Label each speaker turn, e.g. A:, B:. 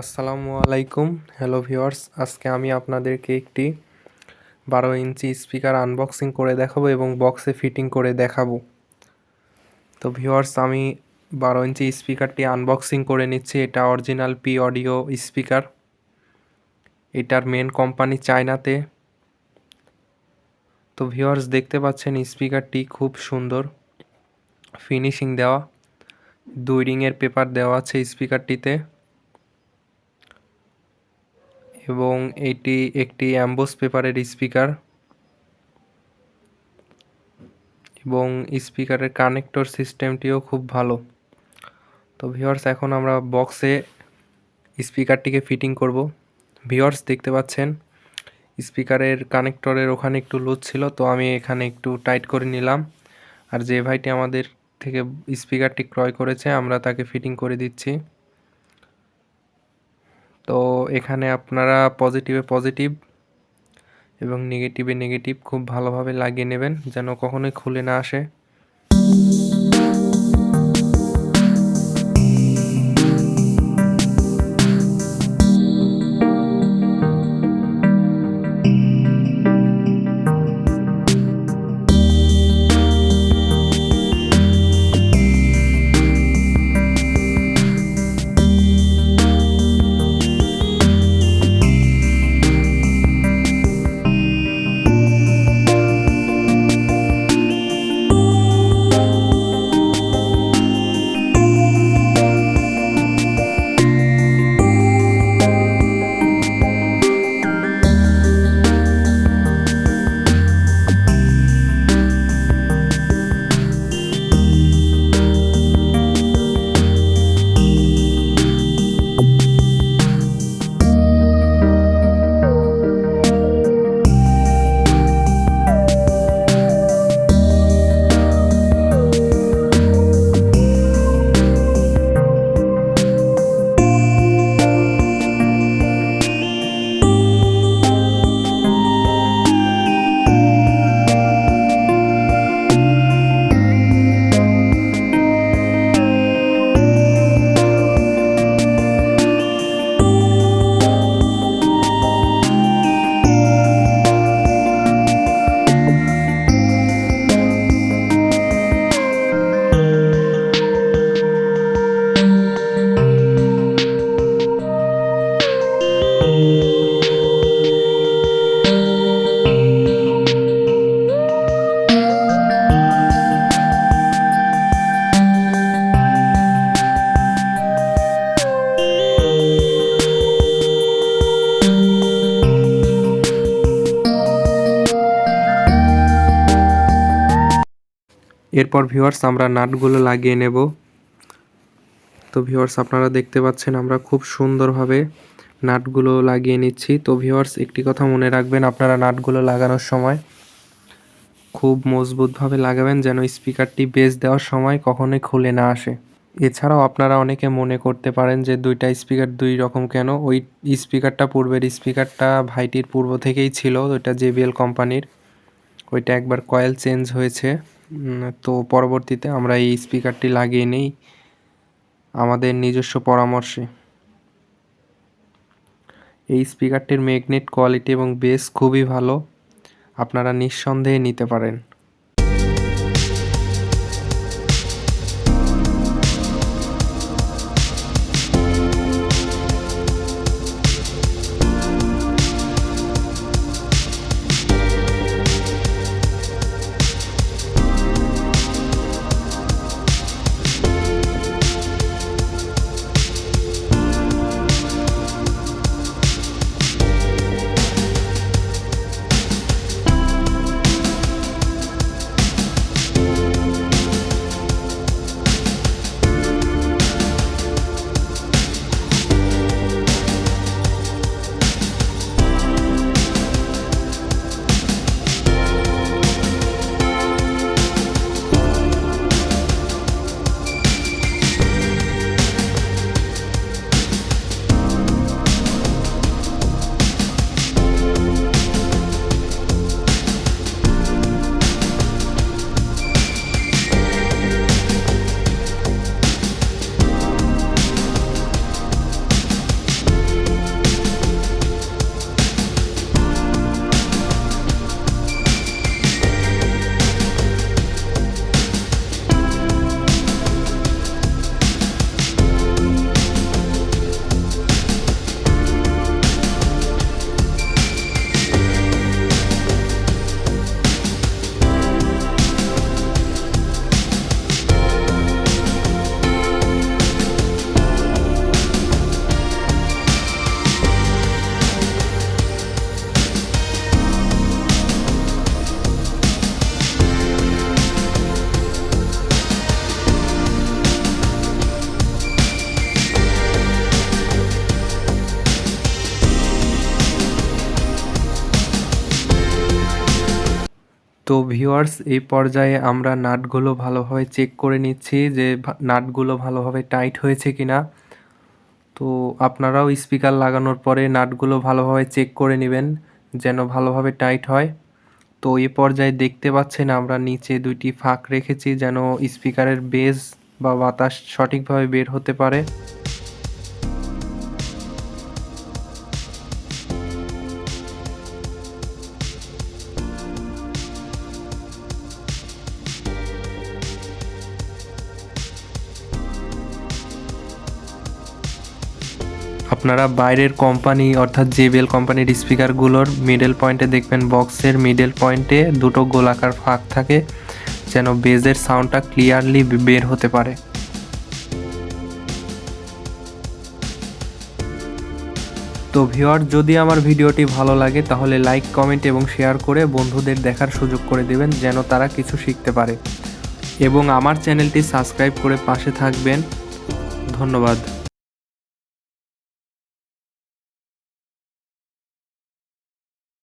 A: আসসালামু আলাইকুম, hello viewers. আজকে আমি আপনাদেরকে একটি বারো ইঞ্চি স্পিকার আনবক্সিং করে দেখাবো এবং বক্সে ফিটিং করে দেখাবো। তো ভিউয়ার্স, আমি বারো ইঞ্চি স্পিকারটি আনবক্সিং করে নিচ্ছি। এটা অরিজিনাল পি অডিও স্পিকার। এটার মেন কোম্পানি চায়নাতে। তো ভিউয়ার্স, দেখতে পাচ্ছেন স্পিকারটি খুব সুন্দর। ফিনিশিং দেওয়া। দুই রিংয়ের পেপার দেওয়া আছে স্পিকারটিতে। এবং এটি একটি অ্যাম্বোস পেপারের স্পিকার এবং স্পিকারের কানেক্টর সিস্টেমটিও খুব ভালো। তো ভিওয়ার্স এখন আমরা বক্সে স্পিকারটিকে ফিটিং করব। ভিওয়ার্স দেখতে পাচ্ছেন, স্পিকারের কানেক্টরের ওখানে একটু লুজ ছিল, তো আমি এখানে একটু টাইট করে নিলাম। আর যে ভাইটি আমাদের থেকে স্পিকারটি ক্রয় করেছে, আমরা তাকে ফিটিং করে দিচ্ছি। তো এখানে আপনারা পজিটিভে পজিটিভ এবং নেগেটিভে নেগেটিভ খুব ভালোভাবে লাগিয়ে নেবেন, যেন কখনোই খুলে না আসে। এরপর ভিউয়ার্স আমরা নাটগুলো লাগিয়ে নেব। তো ভিউয়ার্স আপনারা দেখতে পাচ্ছেন আমরা খুব সুন্দরভাবে নাটগুলো লাগিয়ে নিচ্ছি। তো ভিউয়ার্স একটি কথা মনে রাখবেন, আপনারা নাটগুলো লাগানোর সময় খুব মজবুতভাবে লাগাবেন যেন স্পিকারটি বেস দেওয়ার সময় কখনোই খুলে না আসে। এছাড়াও আপনারা অনেকে মনে করতে পারেন যে দুইটা স্পিকার দুই রকম কেন? ওই স্পিকারটা পূর্বের স্পিকারটা ভাইটির পূর্ব থেকেই ছিল, ওইটা জেবিএল কোম্পানির। ওইটা একবার কয়েল চেঞ্জ হয়েছে। তো পরবর্তীতে আমরা এই স্পিকারটি লাগিয়ে নিই। আমাদের নিজস্ব পরামর্শে। এই স্পিকারটির ম্যাগনেট কোয়ালিটি এবং বেস খুবই ভালো। আপনারা নিঃসন্দেহে নিতে পারেন। তো ভিউয়ার্স এই পর্যায়ে আমরা নাটগুলো ভালোভাবে চেক করে নিচ্ছি যে নাটগুলো ভালোভাবে টাইট হয়েছে কি না তো আপনারাও স্পিকার লাগানোর পরে নাটগুলো ভালোভাবে চেক করে নেবেন যেন ভালোভাবে টাইট হয়। তো এ পর্যায়ে দেখতে পাচ্ছেন আমরা নিচে দুইটি ফাঁক রেখেছি যেন স্পিকারের বেস বা বাতাস সঠিকভাবে বের হতে পারে। আপনারা বাইরের কোম্পানি অর্থাৎ জেবিএল কোম্পানির স্পিকারগুলোর মিডল পয়েন্টে দেখবেন বক্সের মিডল পয়েন্টে দুটো গোলাকার ফাঁক থাকে, যেন বেজের সাউন্ডটা ক্লিয়ারলি বের হতে পারে। তো ভিওয়ার যদি আমার ভিডিওটি ভালো লাগে, তাহলে লাইক কমেন্ট এবং শেয়ার করে বন্ধুদের দেখার সুযোগ করে দেবেন, যেন তারা কিছু শিখতে পারে। এবং আমার চ্যানেলটি সাবস্ক্রাইব করে পাশে থাকবেন। ধন্যবাদ।